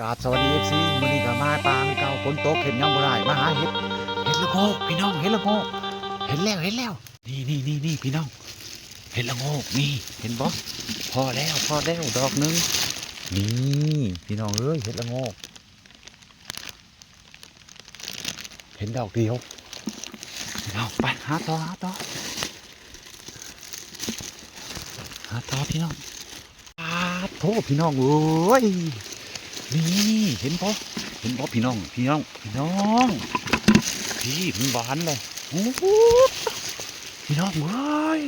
กาบสวัสดีเอฟซีมือนี้ก็มาปางเก่าฝนตกเห็นยังบ่ได้มาหาเห็ดเห็ดละโงกพี่น้องเห็ดละโงกเห็นแล้วเห็นแล้ว นี่นี่นี่นี่พี่น้อง เห็ดละโงกนี่เห็นบ่พอแล้วพอแล้วดอกหนึงนี่พี่น้องเอ้ยเห็ดละโงก เห็นดอกเดียวพี่น้องไปหาต่อหาต่อหาต่อพี่น้องปาโทษพี่น้องเอ้ย นี่เห็นปะเห็นปะพี่น้อง พี่น้อง พี่น้อง พี่มันบานเลยโอ้พี่น้องเอ้ย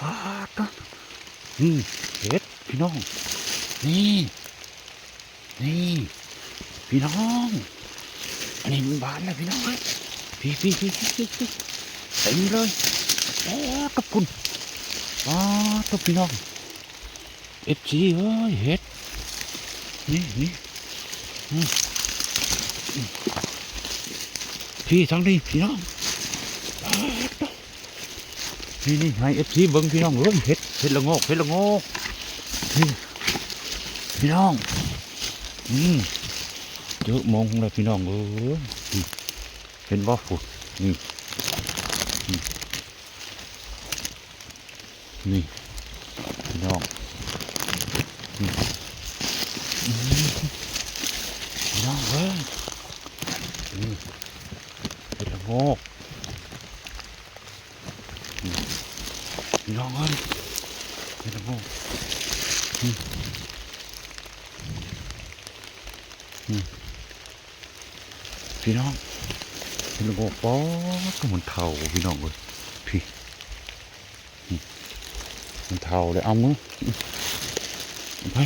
ปาดนะนี่เห็ดพี่น้อง นี่ นี่ พี่น้องอันนี้มันบานเลยพี่น้องเอ้ยพี่พี่พี่พี่พี่เต็มเลยโอ้ตะปุ่นปาดตะพี่น้องเอฟซีเอ้ยเห็ด พี่ทั้งนี้พี่น้องนี่นี่ให้เอฟซีเบิ้งพี่น้องเอ้ยเห็ดเห็ดละโงกเห็ดละโงกทีพี่น้องอืมเยอะมองเลยพี่น้องเอ้ยนี่เห็นบ่ฟุดนี่อืมนี่พี่น้องน้องเอ้ยนี่ เป็นละโงกนี่น้องเอ้ยเป็นละโงกพี่น้องเป็นละโงกป๊อดก็มันเท่าพี่น้องเลยพี่มันเท่าเลยเอามือไป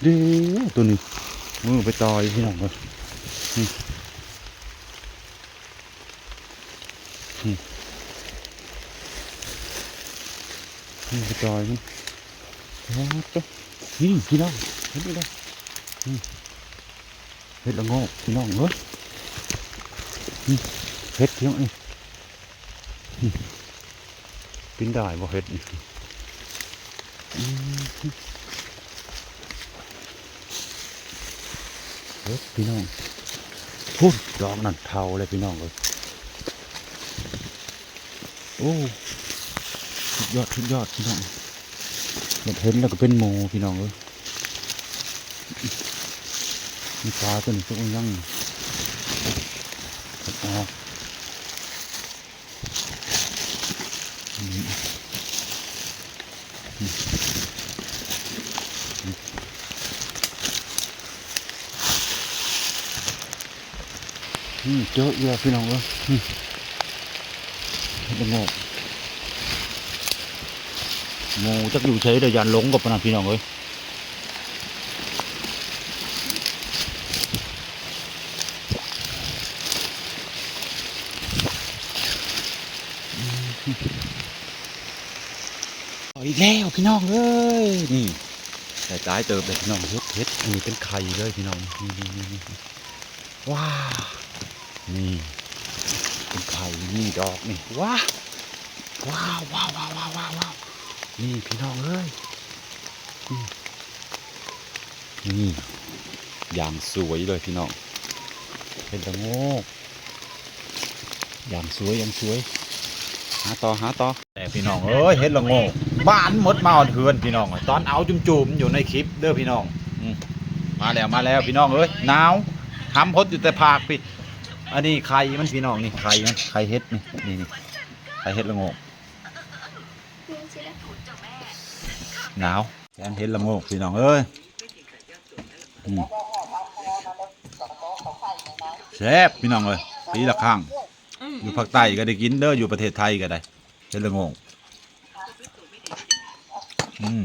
เดี๋ยวตัวนี้ มือไปต่อยพี่น้องเลยนี่นี่นี่ไปต่อยมันโอ้ตัวนี่พี่น้องเห็นไหมล่ะเห็ดละโงกพี่น้องเอ้ยเห็ดพี่น้องนี่นี่ปิ้นได้บ่เห็ดนี่อืม เฮ้ย พี่น้องพูดดอกนั่นเทาเลยพี่น้องเลยโอ้สุดยอดสุดยอดพี่น้องเห็นแล้วก็เป็นหมูพี่น้องเลยมีปลาตัวนี้ตัวยังอออื อืมอืมเจอะเยอะพี่น้องเอ้ยอืมเห็ดละโงกหมูจักอยู่ใช้เดี๋ยวยันหลงกับปะนะพี่น้องเอ้ยอืมเอาอีกแล้วพี่น้องเอ้ยนี่แต่ตายเติบเลยพี่น้องเฮ็ดเฮ็ดอันนี้เป็นไข่เลยพี่น้องนี่นี่นี่นี่ว้าว นี่เป็นไข่นี่ดอกนี่ว้าว้าวว้าวว้าวว้าวว้าวว้าวนี่พี่น้องเอ้ยอืมนี่อย่างสวยเลยพี่น้อง เป็นตะโงกอย่างสวยอย่างสวย หาต่อหาต่อแต่พี่น้องเอ้ยเห็ดละโงกบ้านหมดมาอ่อนเถือนพี่น้องตอนเอาจุ่มๆอยู่ในคลิปเด้อพี่น้องอืมมาแล้วมาแล้วพี่น้องเอ้ยหนาวทำพดอยู่แต่ภาคพี่ อันนี้ไข่มันพี่น้องนี่ไข่มันไข่เฮ็ดนี่นี่นี่ไข่เฮ็ดละโงกหนาวแกงเฮ็ดละโงกพี่น้องเอ้ยอืมแซ่บพี่น้องเลยปีละครั้งอยู่ภาคใต้ก็ได้กินเด้ออยู่ประเทศไทยก็ได้เฮ็ดละโงกอืม